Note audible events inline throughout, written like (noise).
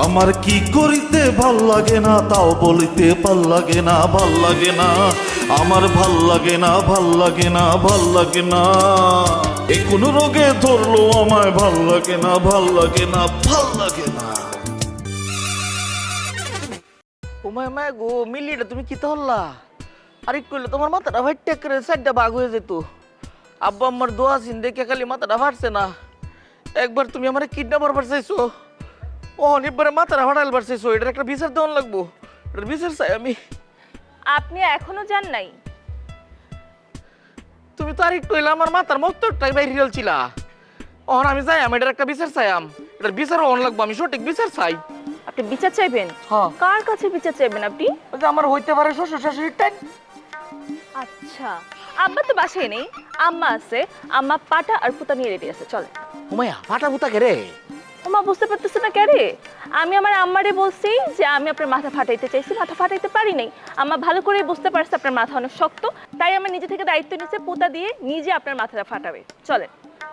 আমার কি করিতে ভালো লাগে না, তাও বলিতে ভালো লাগে না, ভালো লাগে না। আমার ভালো লাগে না, ভালো লাগে না, ভালো লাগে না। এ কোন রোগে ধরলো আমায়, ভালো লাগে না, ভালো লাগে না, ভালো লাগে না। ওমায় মায় গো, মিলিটা তুমি কি হল্লা আর একটু হইলে তোমার মাথাটা ভাইট্টা করে সাইডটা বাঘ হয়ে যেত। আব্বা আমার দোয়া সিন দেখে খালি মাথাটা ফাটছে না। একবার তুমি আমার কিডন্যাপার বাড়ছাইছো ও মাথাটা ফাটাইল বাড়ছাইছো এটার একটা বিচার দেওয়ান লাগবো। এটার বিচার চাই আমি। আপনি এখনও যান নাই? তুমি তো আর একটু হইলে আমার মাথার মস্তকটাই বাইরে রেলছিলা ওহন আমি যাই আমি এটার একটা বিচার চাইয়াম এটার বিচার অন লাগবো আমি সঠিক বিচার চাই। আপনি বিচার চাইবেন? হ্যাঁ। কার কাছে বিচার চাইবেন আপনি? ওই যে আমার হইতে পারে শ্বশুর শাশুড়ির টাইম। আচ্ছা আব্বা তো বাসায় নেই আম্মা আছে আম্মা পাটা আর পুতা নিয়ে রেডি আছে চলে উমাইয়া ফাটা ফুটা কে রে? বুঝতে পারতেছে না কে রে আমি আমার আম্মারে বলছি যে আমি আপনার মাথা ফাটাইতে চাইছি মাথা ফাটাইতে পারি নাই। আম্মা ভালো করে বুঝতে পারছে আপনার মাথা অনেক শক্ত তাই আমার নিজে থেকে দায়িত্ব নিচ্ছে পুতা দিয়ে নিজে আপনার মাথাটা ফাটাবে। চলে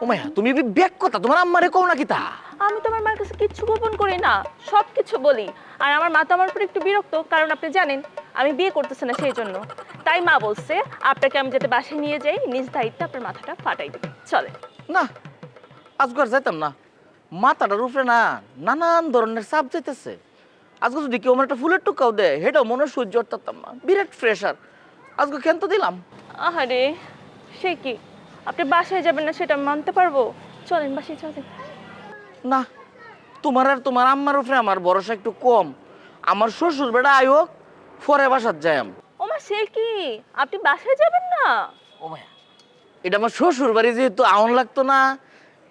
উমাইয়া তুমি ব্যাক কথা? তোমার আম্মারে কও নাকি তা? আমি তো আমার মার কাছে কিচ্ছু গোপন করি না সব কিছু বলি। আর আমার মা তো আমার উপর একটু বিরক্ত কারণ আপনি জানেন আমি বিয়ে করতেছি না সেই জন্য। তাই মা বলছে আপনাকে আমি যাতে বাসায় নিয়ে যাই নিজ দায়িত্বে আপনার মাথাটা ফাটাই দেবে চলে না আজকে আর যাইতাম না। মাথাটার উপরে না নানান ধরনের চাপ যাইতেছে। আজকে যদি কেউ আমার একটা ফুলের টুকাও দেয় সেটাও মনে সহ্য করতাম না বিরাট ফ্রেশার আজকে কেন তো দিলাম? আহারে সে কি? আপনি বাসায় যাবেন না সেটা মানতে পারব? চলেন বাসায় চলেন। না তোমার আর তোমার আম্মার উপরে আমার ভরসা একটু কম। আমার শ্বশুর বেড়া আই হোক পরে বাসার যাই আমি। ওমা সে কি? আপনি বাসায় যাবেন না? ও মায়া এটা আমার শ্বশুর বাড়ি যেহেতু আউন লাগতো না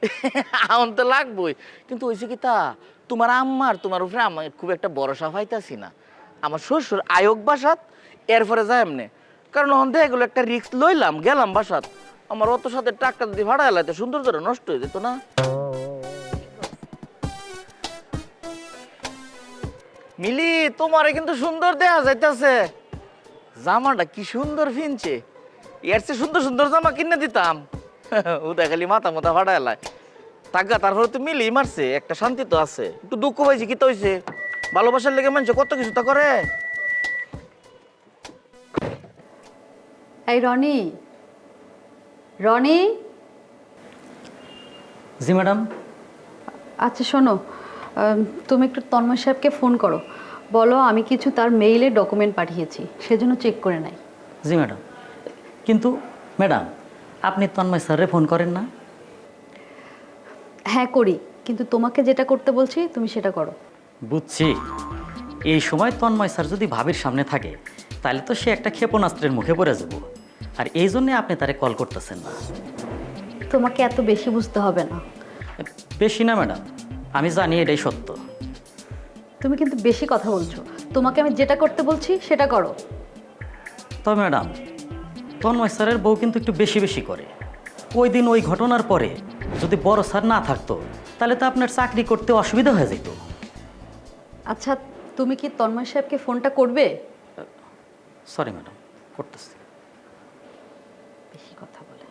(laughs) তো লাগবই। কিন্তু তা, তোমার আম্মার, তোমার উপরে আমার খুব একটা ভরসা পাইতাছি না। আমার শ্বশুর আয়োগ বাসাত, এরপরে যায় এমনি। কারণ এগুলো একটা রিস্ক লইলাম, গেলাম বাসাত। আমার অত সাথে টাকা ভাড়া এলাইতে সুন্দর করে নষ্ট হয়ে যেত না। মিলি, তোমারে কিন্তু সুন্দর দেয়া যাইতেছে। জামাটা কি সুন্দর ফিনছে। এর চেয়ে সুন্দর সুন্দর জামা কিনে দিতাম। ও দেখালি মাথা মাথা ফাটাইলায় টাকা তারপরে তো মিলি মারছে একটা শান্তি তো আছে। একটু দুঃখ পাইছি কি তো হয়েছে ভালোবাসার লেগে মানুষ কত কিছু তো করে। এই রনি রনি? জি ম্যাডাম। আচ্ছা শোনো তুমি একটু তন্ময় সাহেবকে ফোন করো। বলো আমি কিছু তার মেইলে ডকুমেন্ট পাঠিয়েছি সেজন্য চেক করে নাই। জি ম্যাডাম। কিন্তু ম্যাডাম আপনি তন্ময় স্যারে ফোন করেন না? হ্যাঁ করি। কিন্তু তোমাকে যেটা করতে বলছি তুমি সেটা করো। বুঝছি। এই সময় তন্ময় স্যার যদি ভাবির সামনে থাকে তাহলে তো সে একটা ক্ষেপণাস্ত্রের মুখে পড়ে যাব। আর এই জন্যে আপনি তারে কল করতেছেন না। তোমাকে এত বেশি বুঝতে হবে না। বেশি না ম্যাডাম। আমি জানি এটাই সত্য। তুমি কিন্তু বেশি কথা বলছো। তোমাকে আমি যেটা করতে বলছি সেটা করো। তবে ম্যাডাম তন্ময় স্যারের বউ কিন্তু একটু বেশি বেশি করে। ওই দিন ওই ঘটনার পরে যদি বড় স্যার না থাকতো তাহলে তো আপনার চাকরি করতে অসুবিধা হয়ে যেত। আচ্ছা তুমি কি তন্ময় সাহেবকে ফোনটা করবে? সরি ম্যাডাম করতেছি। বেশি কথা বলে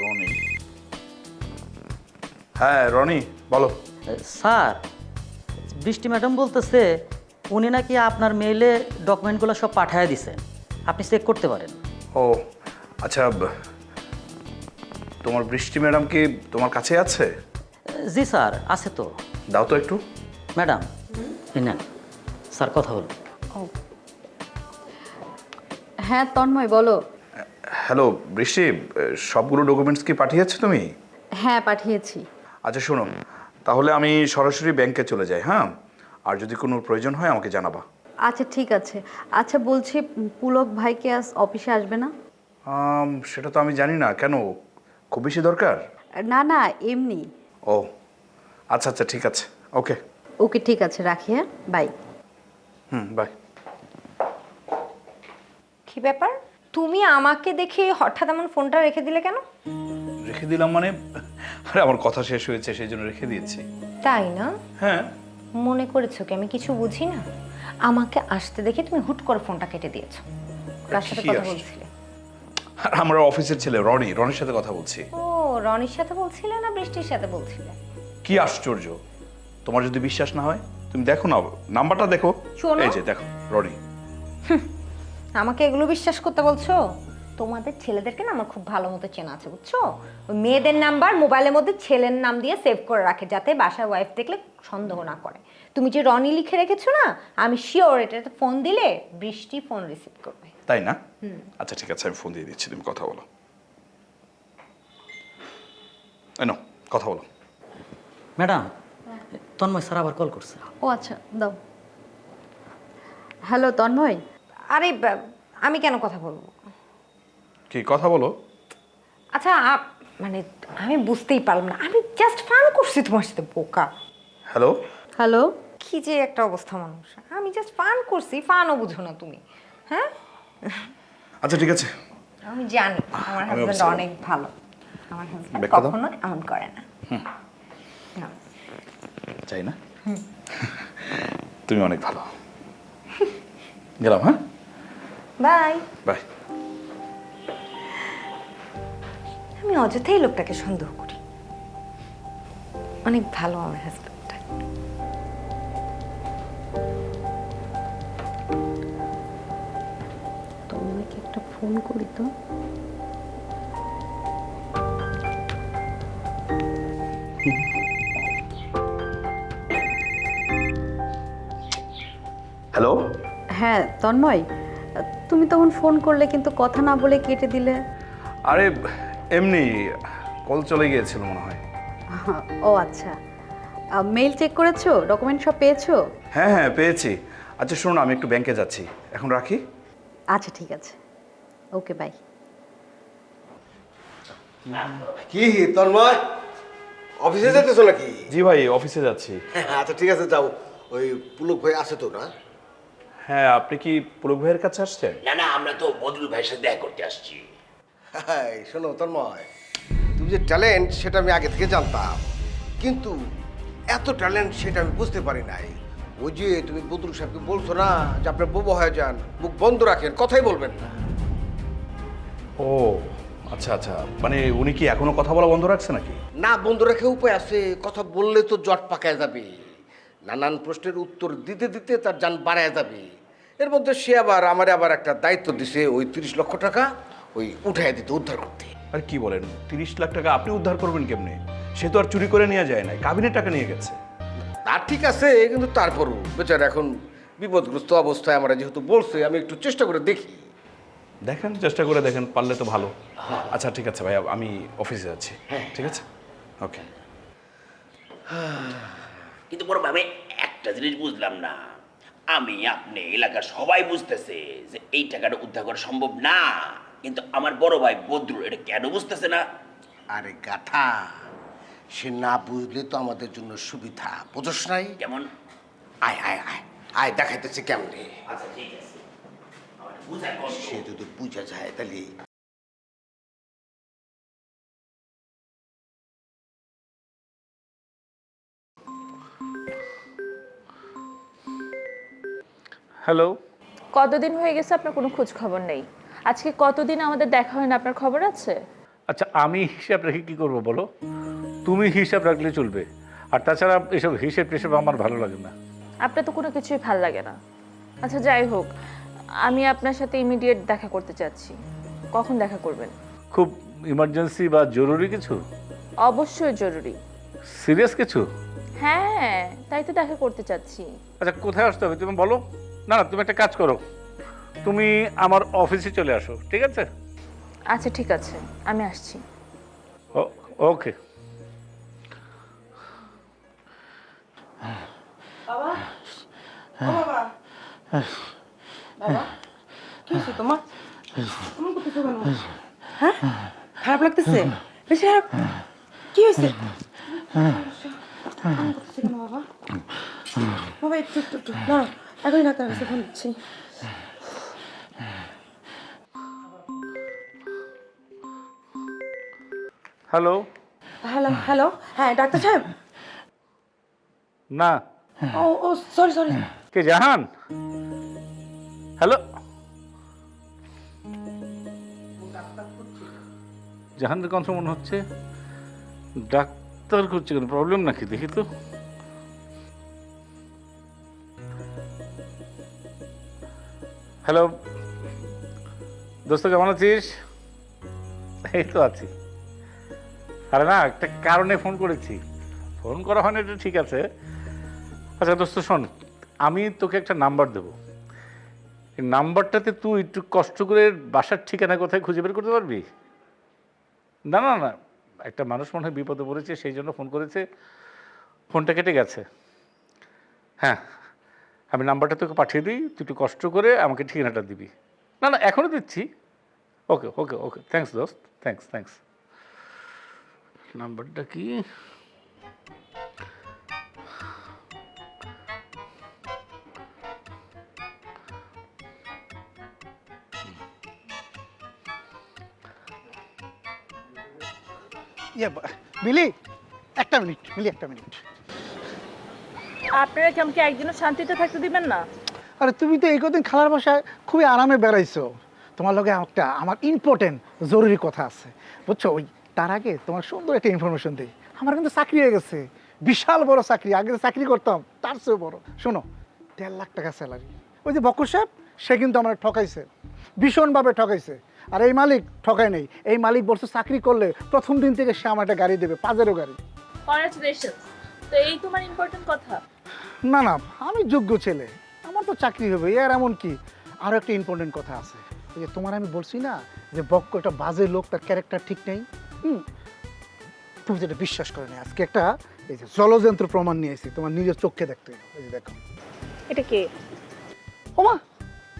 রনি হ্যাঁ রনি বলো। স্যার বৃষ্টি ম্যাডাম বলতেছে উনি নাকি আপনার মেইলে ডকুমেন্টগুলো সব পাঠিয়ে দিছেন। আপনি চেক করতে পারেন। ও আচ্ছা তোমার বৃষ্টি ম্যাডাম কি তোমার কাছে আছে? জি স্যার আছে তো। দাও তো একটু। ম্যাডাম নেন। স্যার কথা বলুন। হ্যাঁ তন্ময় বলো। হ্যালো বৃষ্টি সবগুলো ডকুমেন্টস কি পাঠিয়েছো তুমি? হ্যাঁ পাঠিয়েছি। আচ্ছা শোনো তাহলে আমি সরাসরি ব্যাংকে চলে যাই হ্যাঁ? আর যদি কোনো প্রয়োজন হয় আমাকে জানাবা। আচ্ছা ঠিক আছে। আচ্ছা বলছি পুলক ভাইকে আজ অফিসে আসবে না? আম, সেটা তো আমি জানি না। কেন? খুব বেশি দরকার? না না এমনি। ও আচ্ছা আচ্ছা ঠিক আছে। ওকে। ওকে ঠিক আছে রাখি হ্যাঁ? বাই। হুম বাই। কি ব্যাপার? তুমি আমাকে দেখে হঠাৎ এমন ফোনটা রেখে দিলে কেন? রেখে দিলাম মানে আরে আমার কথা শেষ হয়েছে সেই জন্য রেখে দিয়েছি। তাই না? হ্যাঁ। মনে করেছ কি? আমি কিছু বুঝি না? আমাকে আসতে দেখে তুমি হুট করে ফোনটা কেটে দিয়েছ। কার সাথে কি কথা? বলছিলে? আর আমার অফিসের ছেলে রনি। রনির সাথে কথা বলছি। ও রনির সাথে বলছিলে না বৃষ্টির সাথে বলছিলে? কি আশ্চর্য! তোমার যদি বিশ্বাস না হয় তুমি দেখো না নাম্বারটা দেখো। শোনো। এই যে দেখো রনি। আমাকে এগুলো বিশ্বাস করতে বলছো? তোমাদের ছেলেদেরকে না আমার খুব ভালো মতো চেনা আছে বুঝছ? ওই মেয়েদের নাম্বার মোবাইলের মধ্যে ছেলের নাম দিয়ে সেভ করে রাখে যাতে বাসার ওয়াইফ দেখলে সন্দেহ না করে। তুমি যে রনি লিখে রেখেছো না আমি শিওর এটাতে ফোন দিলে বৃষ্টি ফোন রিসিভ করবে। তাই না? আচ্ছা ঠিক আছে আমি ফোন দিয়ে দিচ্ছি তুমি কথা বলো। এনো কথা বলো। ম্যাডাম তন্ময় স্যার আবার কল করছে। ও আচ্ছা দাও। হ্যালো তন্ময়? আরে আমি কেন কথা বলব? কি কথা বলো। আচ্ছা আপ- মানে আমি বুঝতেই পারলাম না। আমি জাস্ট ফান করছি তোমার সাথে বোকা। হ্যালো হ্যালো কি যে একটা অবস্থা মানুষ। আমি জাস্ট ফান করছি ফানও বুঝো না তুমি। হ্যাঁ? আচ্ছা ঠিক আছে। আমি জানি আমার আমি হাজব্যান্ড অবশ্যই- অনেক ভালো। আমার হাজব্যান্ড ব্যাখ্যা দাও। কখনো এমন করে না। না। চাই না? তুমি অনেক ভালো। গেলাম হ্যাঁ? বাই বাই আমি অযথাই লোকটাকে সন্দেহ করি। অনেক ভালো আমার হাজব্যান্ডটা তন্ময়কে একটা ফোন করি তো হ্যালো হ্যাঁ তন্ময় তুমি তখন ফোন করলে কিন্তু কথা না বলে কেটে দিলে। আরে এমনি কল চলে গিয়েছিল মনে হয়। ও আচ্ছা। মেইল চেক করেছ? ডকুমেন্ট সব পেয়েছ? হ্যাঁ হ্যাঁ পেয়েছি। আচ্ছা শোনো আমি একটু ব্যাংকে যাচ্ছি। এখন রাখি? আচ্ছা ঠিক আছে। ওকে বাই কি তন্ময়? অফিসে যেতেছো নাকি? জি ভাই অফিসে যাচ্ছি। (laughs) আচ্ছা ঠিক আছে যাও। ওই পুলক ভাই আছে তো না? হ্যাঁ আপনি কি পুলক ভাইয়ের কাছে আসছেন? না না আমরা তো বদরুল ভাইয়ের সাথে দেখা করতে আসছি। হাই, শোনো তন্ময় তুমি যে ট্যালেন্ট সেটা আমি আগে থেকে জানতাম। কিন্তু এত ট্যালেন্ট সেটা আমি বুঝতে পারি নাই। ওই যে তুমি বদরুল সাহেবকে বলছো না যে আপনার বোবো হয়ে যান মুখ বন্ধ রাখেন কথাই বলবেন না। ও আচ্ছা আচ্ছা। মানে উনি কি এখনও কথা বলা বন্ধ রাখছে নাকি? না বন্ধ রেখে উপায় আছে কথা বললে তো জট পাকায় যাবে। নানান প্রশ্নের উত্তর দিতে দিতে তার যান বাড়ায় যাবে। এর মধ্যে সে আবার আমার আবার একটা দায়িত্ব দিছে ওই তিরিশ লক্ষ টাকা। ওই উঠায় দিতে উদ্ধার করতে। আর কি বলেন? তিরিশ লাখ টাকা আপনি উদ্ধার করবেন কেমনে? সে তো আর চুরি করে নিয়ে যায় না কাবিনের টাকা নিয়ে গেছে। তা ঠিক আছে কিন্তু তারপরও বেচারা এখন বিপদগ্রস্ত অবস্থায় আমরা যেহেতু বলছে আমি একটু চেষ্টা করে দেখি। দেখেন চেষ্টা করে দেখেন পারলে তো ভালো। আচ্ছা ঠিক আছে ভাই আমি অফিসে যাচ্ছি। ঠিক আছে? ওকে। (sighs) কিন্তু বড় আমি একটা জিনিস বুঝলাম না। আমি আপনি এলাকার সবাই বুঝতেছে যে এই টাকাটা উদ্ধার করা সম্ভব না। কিন্তু আমার বড় ভাই বদরুল এটা কেন বুঝতেছে না? আরে গাথা সে না বুঝলে তো আমাদের জন্য সুবিধা বুঝোস নাই? যেমন আয় আয় আয় আয় দেখাইতেছে কেমনে? আচ্ছা ঠিক আছে। আমার কষ্ট। সে যদি বুঝা যায় তাহলে হ্যালো কতদিন হয়ে গেছে আপনার কোনো খোঁজ খবর নেই? আজকে কতদিন আমাদের দেখা হয় না আপনার খবর আছে? আচ্ছা আমি হিসাব রেখে কি করব বলো? তুমি হিসাব রাখলে চলবে। আর তাছাড়া এসব হিসেব টিসেব আমার ভালো লাগে না। আপনার তো কোনো কিছুই ভালো লাগে না। আচ্ছা যাই হোক আমি আপনার সাথে ইমিডিয়েট দেখা করতে চাচ্ছি। কখন দেখা করবেন? খুব ইমার্জেন্সি বা জরুরি কিছু? অবশ্যই জরুরি। সিরিয়াস কিছু? হ্যাঁ তাই তো দেখা করতে চাচ্ছি। আচ্ছা কোথায় আসতে হবে তুমি বলো? না না তুমি একটা কাজ করো। তুমি আমার অফিসে চলে আসো ঠিক আছে? আচ্ছা ঠিক আছে। আমি আসছি। ও ওকে। কি হয়েছে তোমার? কেন হ্যাঁ? খারাপ লাগতেছে? বেশি খারাপ? কি হয়েছে? বাবা। বাবা একটু একটু একটু না এখনই ডাক্তার কাছে ফোন দিচ্ছি। হ্যালো হ্যালো হ্যালো হ্যাঁ ডাক্তার সাহেব না। ও ও সরি সরি কে জাহান? হ্যালো জাহানের কণ্ঠ মনে হচ্ছে ডাক্তার করছে কোনো প্রবলেম নাকি? দেখি তো। হ্যালো দোস্ত, কেমন আছিস? এই তো আছি। আরে না, একটা কারণে ফোন করেছি। ফোন করা হয়নি, এটা ঠিক আছে। আচ্ছা দোস্ত, শোন, আমি তোকে একটা নাম্বার দেবো। এই নাম্বারটাতে তুই একটু কষ্ট করে বাসার ঠিকানা কোথায় খুঁজে বের করতে পারবি? না না না, একটা মানুষ মনে হয় বিপদে পড়েছে, সেই জন্য ফোন করেছে। ফোনটা কেটে গেছে। হ্যাঁ আমি নাম্বারটা তোকে পাঠিয়ে দিই, তুই একটু কষ্ট করে আমাকে ঠিকানাটা দিবি। না না এখনও দিচ্ছি। ওকে ওকে ওকে থ্যাংকস দোস্ত থ্যাংকস থ্যাংকস নাম্বারটা কি ইয়ে বা- মিলি একটা মিনিট মিলি একটা মিনিট আপনারা কি আমাকে একদিনও শান্তিতে থাকতে দিবেন না? আরে তুমি তো এই কদিন খালার বাসায় খুবই আরামে বেড়াইছো। তোমার লগে একটা আমার ইম্পর্টেন্ট জরুরি কথা আছে। বুঝছ? ওই তার আগে তোমার সুন্দর একটা ইনফরমেশন দিই। আমার কিন্তু চাকরি হয়ে গেছে। বিশাল বড় চাকরি। আগে চাকরি করতাম তার চেয়েও বড়। শোনো দেড় লাখ টাকা স্যালারি ওই যে বক্কর সাহেব সে কিন্তু আমার ঠকাইছে। ভীষণভাবে ঠকাইছে। আর এই মালিক ঠকাই নেই। এই মালিক বলছে চাকরি করলে প্রথম দিন থেকে সে আমার একটা গাড়ি দেবে পাজেরও গাড়ি। তো এই তোমার ইম্পর্টেন্ট কথা? না না আমি যোগ্য ছেলে। আমার তো চাকরি হবে এর এমন কি? আরও একটা ইম্পর্টেন্ট কথা আছে। ওই যে তোমার আমি বলছি না যে বক্ক একটা বাজে লোক তার ক্যারেক্টার ঠিক নেই? হুম। তুমি যেটা বিশ্বাস করে না আজকে একটা এই যে জলযন্ত্র প্রমাণ নিয়ে এসেছি তোমার নিজের চোখকে দেখতে। এই যে দেখো। এটা কে? ওমা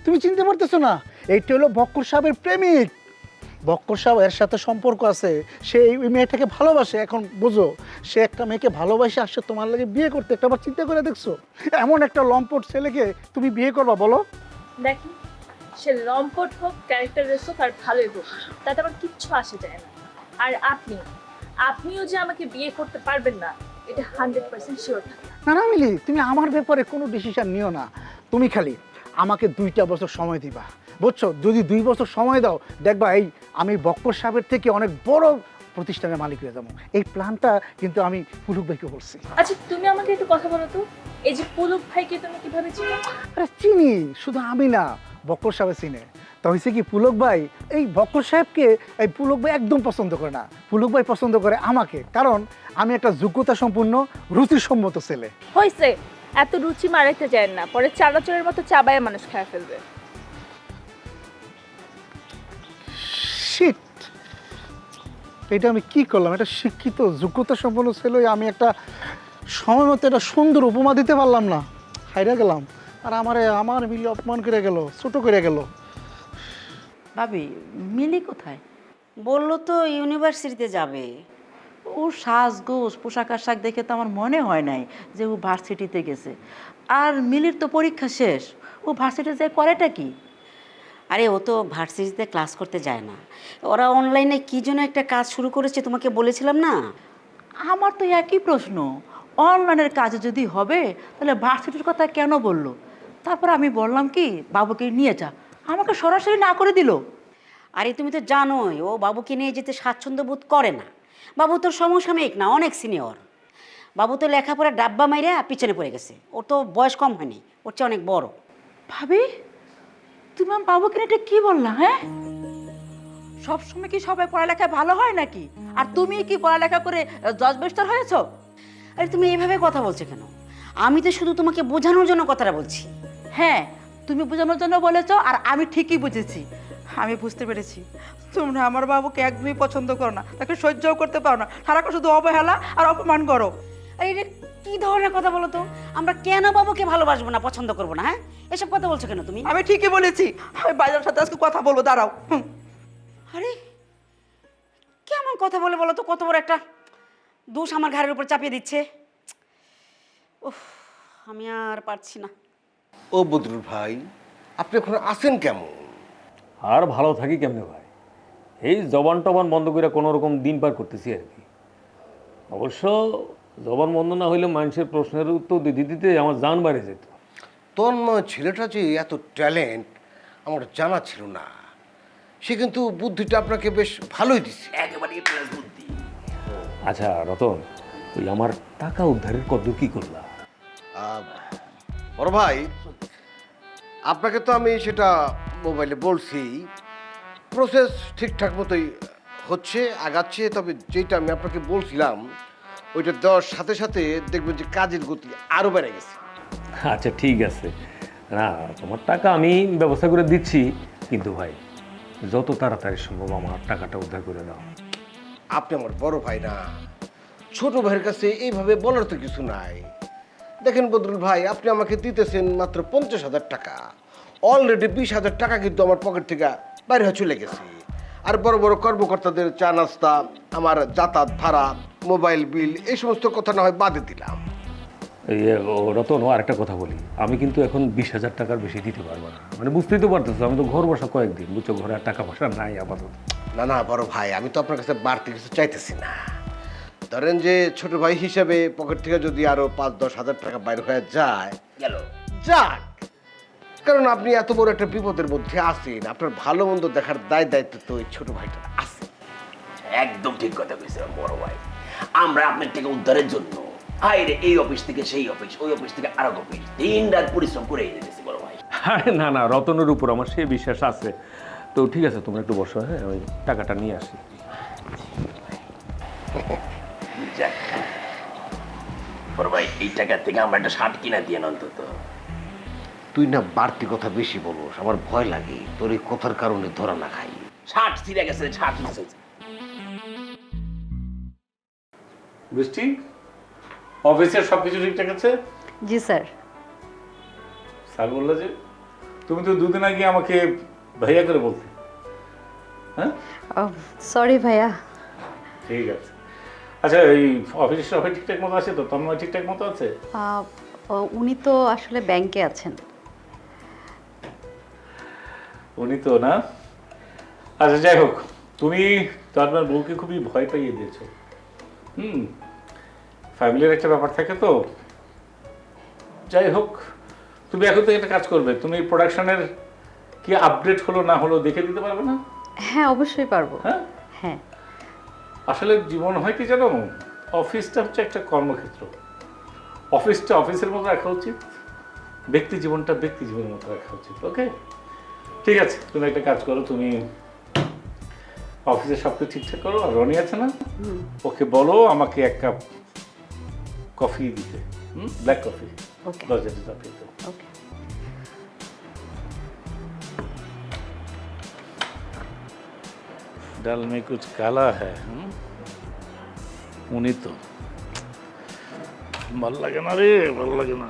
তুমি চিনতে পারতেছো না এইটা হলো বক্কর সাহেবের প্রেমিক। বক্কর সাহেব এর সাথে সম্পর্ক আছে সে এই মেয়েটাকে ভালোবাসে এখন বুঝো সে একটা মেয়েকে ভালোবাসে আসছে তোমার লাগে বিয়ে করতে একটা বার চিন্তা করে দেখছ। এমন একটা লম্পট ছেলেকে তুমি বিয়ে করবা বলো। দেখেন সে লম্পট হোক ক্যারেক্টারের হোক আর ভালোই হোক তাতে আমার কিচ্ছু আসে যায় না। আর আপনি আপনিও যে আমাকে বিয়ে করতে পারবেন না এটা হান্ড্রেড পার্সেন্ট শিওর না না মিলি তুমি আমার ব্যাপারে কোনো ডিসিশন নিও না। তুমি খালি আমাকে দুইটা বছর সময় দিবা বুঝছ? যদি দুই বছর সময় দাও দেখবা এই আমি বক্কর সাহেবের থেকে অনেক বড় প্রতিষ্ঠানের মালিক হয়ে যাব। এই প্ল্যানটা কিন্তু আমি পুলুক ভাইকে বলছি। আচ্ছা তুমি আমাকে একটু কথা বলো তো। এই যে পুলক ভাইকে তুমি কীভাবে চিনো? আরে চিনি শুধু আমি না। বক্কর সাহেব চিনে তা হয়েছে কি পুলক ভাই এই বক্কর সাহেবকে এই পুলক ভাই একদম পছন্দ করে না। পুলক ভাই পছন্দ করে আমাকে কারণ আমি একটা যোগ্যতা সম্পূর্ণ রুচিসম্মত ছেলে। হয়েছে এত রুচি মারাইতে যায় না পরে চানাচুরের মতো চাবায় মানুষ খেয়ে ফেলবে। শিট এটা আমি কি করলাম? এটা শিক্ষিত যোগ্যতা সম্পন্ন ছেলে আমি একটা সময় মতো একটা সুন্দর উপমা দিতে পারলাম না। হাইরা গেলাম। আর আমারে আমার মিলি অপমান করে গেল, ছোট করে গেল। ভাবি, মিলি কোথায়? বলল তো ইউনিভার্সিটিতে যাবে। ও সাজগোজ, পোশাক আশাক দেখে তো আমার মনে হয় নাই যে ও ভার্সিটিতে গেছে। আর মিলির তো পরীক্ষা শেষ, ও ভার্সিটিতে যায় করেটা কি? আরে ও তো ভার্সিটিতে ক্লাস করতে যায় না। ওরা অনলাইনে কি জন্য একটা কাজ শুরু করেছে, তোমাকে বলেছিলাম না? আমার তো একই প্রশ্ন, অনলাইনের কাজ যদি হবে, তাহলে ভার্সিটির কথা কেন বলল? তারপর আমি বললাম কি বাবুকে নিয়ে যা। আমাকে সরাসরি না করে দিল। আরে তুমি তো জানোই ও বাবুকে নিয়ে যেতে স্বাচ্ছন্দ্য বোধ করে না। বাবু তোর সমসাময়িক না অনেক সিনিয়র। বাবু তো লেখাপড়া ডাব্বা মাইরে পিছনে পড়ে গেছে। ওর তো বয়স কম হয়নি ওর চেয়ে অনেক বড়। ভাবি তুমি আমার বাবুকে নিয়ে এটা কি বললা হ্যাঁ? সবসময় কি সবাই পড়ালেখায় ভালো হয় নাকি? আর তুমি কি পড়ালেখা করে জজ বেস্টার হয়েছো? আরে তুমি এইভাবে কথা বলছো কেন? আমি তো শুধু তোমাকে বোঝানোর জন্য কথাটা বলছি। হ্যাঁ তুমি বোঝানোর জন্য বলেছ আর আমি ঠিকই বুঝেছি। আমি বুঝতে পেরেছি। তোমরা আমার বাবুকে একদমই পছন্দ করো না তাকে সহ্যও করতে পারো না। সারাক্ষণ শুধু অবহেলা আর অপমান করো। আরে এটা কি ধরনের কথা বলো তো? আমরা কেন বাবুকে ভালোবাসবো না পছন্দ করব না হ্যাঁ? এসব কথা বলছো কেন তুমি? আমি ঠিকই বলেছি। আমি বাজার সাথে আজকে কথা বলব দাঁড়াও। আরে কেমন কথা বলে বলো তো? কত বড় একটা দোষ আমার ঘাড়ের উপর চাপিয়ে দিচ্ছে। উফ আমি আর পারছি না। ও বদরুল ভাই আপনি এখন আছেন কেমন? আর ভালো থাকি কেমনে ভাই? এই জবান টবান বন্ধ করে কোনো রকম দিন পার করতেছি আর কি। অবশ্য জবান বন্ধ না হইলে মানুষের প্রশ্নের উত্তর দিতে দিতে আমার জান বাইরে যেত। তন্ময় ছেলেটা যে এত ট্যালেন্ট আমার জানা ছিল না। সে কিন্তু বুদ্ধিটা আপনাকে বেশ ভালোই দিচ্ছে একেবারে প্লাস বুদ্ধি। আচ্ছা রতন ওই আমার টাকা উদ্ধারের কদ্দূর কি করলা? বড় ভাই আপনাকে তো আমি সেটা মোবাইলে বলছি প্রসেস ঠিকঠাক মতোই হচ্ছে আগাচ্ছে তবে যেটা আমি আপনাকে বলছিলাম ওইটা দেওয়ার সাথে সাথে দেখবেন যে কাজের গতি আরও বেড়ে গেছে। আচ্ছা ঠিক আছে। না তোমার টাকা আমি ব্যবস্থা করে দিচ্ছি কিন্তু ভাই যত তাড়াতাড়ি সম্ভব আমার টাকাটা উদ্ধার করে দাও। আপনি আমার বড় ভাই না। ছোট ভাইয়ের কাছে এইভাবে বলার তো কিছু নাই। দেখেন বদরুল ভাই আপনি আমাকে দিতেছেন মাত্র পঞ্চাশ হাজার টাকা। অলরেডি বিশ হাজার টাকা কিন্তু আমার পকেট থেকে বাইরে হয়ে চলে গেছে। আর বড় বড় কর্মকর্তাদের চা নাস্তা আমার যাতায়াত ভাড়া মোবাইল বিল এই সমস্ত কথা না হয় বাদে দিলাম। রতন আরেকটা কথা বলি। আমি কিন্তু এখন বিশ হাজার টাকার বেশি দিতে পারব না। মানে বুঝতেই তো পারতেছো আমি তো ঘর বসা কয়েকদিন। বুঝছ ঘরে আর টাকা পয়সা নাই আপাতত। না না বড় ভাই আমি তো আপনার কাছে বাড়তি কিছু চাইতেছি না। ধরেন যে ছোট ভাই হিসাবে পকেট থেকে যদি আরও পাঁচ দশ হাজার টাকা বাইরে হয়ে যায় গেল। যাক। কারণ আপনি এত বড় একটা বিপদের মধ্যে আছেন আপনার ভালো মন্দ দেখার দায় দায়িত্ব তো ওই ছোট ভাইটা আছে। একদম ঠিক কথা কইছে আমার বড় ভাই। আমরা আপনার থেকে উদ্ধারের জন্য হাইরে এই অফিস থেকে সেই অফিস ওই অফিস থেকে আরেক অফিস দিন রাত পরিশ্রম করে যেতেছি বড় ভাই। আরে না না রতনের উপর আমার সে বিশ্বাস আছে। তো ঠিক আছে তোমরা একটু বসো হ্যাঁ ওই টাকাটা নিয়ে আসি। বড় ভাই এই টাকা থেকে আমরা একটা শার্ট কিনা দিয়ে অন্তত। তুই না বাড়তি কথা বেশি বলোস আমার ভয় লাগে তোর এই কথার কারণে ধরা না খাই। শার্ট ছিঁড়ে গেছে শার্ট বৃষ্টি অফিসের সব কিছু ঠিকঠাক আছে? জি স্যার। স্যার বলল যে তুমি তো দুদিন আগে আমাকে ভাইয়া করে বলতে। হ্যাঁ? সরি ভাইয়া। ঠিক আছে। আচ্ছা এই অফিসের সবাই ঠিকঠাক মতো আছে তো? তন্ময় ঠিকঠাক মতো আছে? আহ, ও, উনি তো আসলে ব্যাংকে আছেন। উনি তো না? আচ্ছা যাই হোক তুমি তো আপনার বউকে খুবই ভয় পাইয়ে দিয়েছ। হুম ফ্যামিলির একটা ব্যাপার থাকে তো? যাই হোক তুমি এখন থেকে একটা কাজ করবে। তুমি প্রোডাকশনের কি আপডেট হলো না হলো দেখে দিতে পারবে না? হ্যাঁ অবশ্যই পারব। হ্যাঁ? হ্যাঁ। আসলে জীবন হয় কি জানো? অফিসটা হচ্ছে একটা কর্মক্ষেত্র। অফিসটা অফিসের মতো রাখা উচিত ব্যক্তি জীবনটা ব্যক্তি জীবনের মতো রাখা উচিত ওকে ঠিক আছে তুমি একটা কাজ করো তুমি অফিসে সব কিছু ঠিকঠাক করো আর রনি আছে না? ওকে বলো আমাকে এক কাপ কফি দিতে। হুম? Black coffee Okay. দরজা দিতে ওকে ডাল মে কুছ কালা হ্যাঁ হুম? উনি তো ভালো লাগে না রে ভালো লাগে না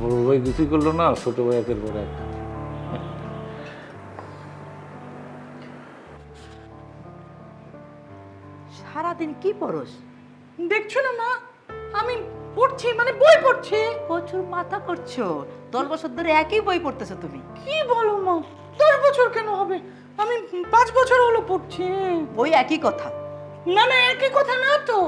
বড় ভাই কিছুই করল না ছোট ভাই একের পর এক সারাদিন কি পড়স দেখছ না মা আমি পড়ছি মানে বই পড়ছি প্রচুর মাথা করছ। দশ বছর ধরে একই বই পড়তেছো তুমি। কি বলো মা? দশ বছর কেন হবে? আমি পাঁচ বছর হলো পড়ছি। বই একই কথা। না না একই কথা না তো।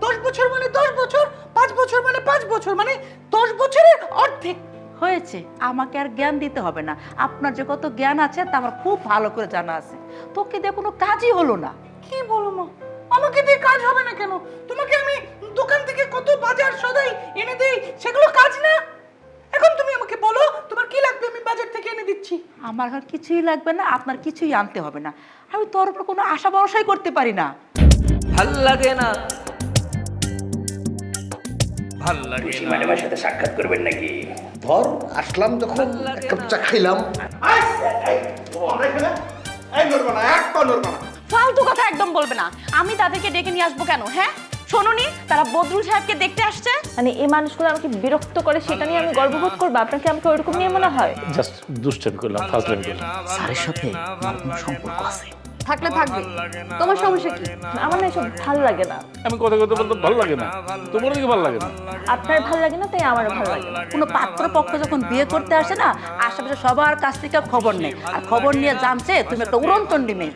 দশ বছর মানে দশ বছর পাঁচ বছর মানে পাঁচ বছর মানে দশ বছরের অর্ধেক। হয়েছে আমাকে আর জ্ঞান দিতে হবে না। আপনার যে কত জ্ঞান আছে তা আমার খুব ভালো করে জানা আছে। তোকে দিয়ে কোনো কাজই হলো না। কি বলো মা? আমাকে দিয়ে কাজ হবে না কেন? তোমাকে আমি দোকান থেকে কত বাজার সদাই এনে দেই সেগুলো কাজ না? এখন তুমি আমাকে বলো তোমার কি লাগবে? আমি বাজার থেকে এনে দিচ্ছি। আমার আর কিছুই লাগবে না আপনার কিছুই আনতে হবে না। আমি তোর উপর কোনো আশা ভরসাই করতে পারি না। ভালো লাগে না। ভালো লাগে না। ম্যাডামের সাথে সাক্ষাৎ করবেন নাকি? ধর আসলাম যখন এক কাপ চা খাইলাম। ফালতু কথা একদম বলবে না। আমি তাদেরকে ডেকে নিয়ে আসব কেন হ্যাঁ? শোনোনি? তারা বদরুল সাহেবকে দেখতে আসছে? মানে এই মানুষগুলো আমাকে বিরক্ত করে সেটা নিয়ে আমি গর্ববোধ করব। আপনাকে আমাকে ওইরকম নিয়ে মনে হয়? জাস্ট দুষ্টামি করলাম ফাজলামি করলাম। স্যারের সাথে আমার কোনো সম্পর্ক আছে। থাকলে থাকবে। তোমার সমস্যা কি? আমার না এসব ভালো লাগে না। আমি কথা কথা বলতে ভালো লাগে না। তোমার দিকে ভালো লাগে না? আপনার ভালো লাগে না তাই আমারও ভালো লাগে না। কোনো পাত্রপক্ষ যখন বিয়ে করতে আসে না আশেপাশে সবার কাছ থেকে খবর নেই। আর খবর নিয়ে জানছে তুমি একটা উড়ন্তন্ডি মেয়ে।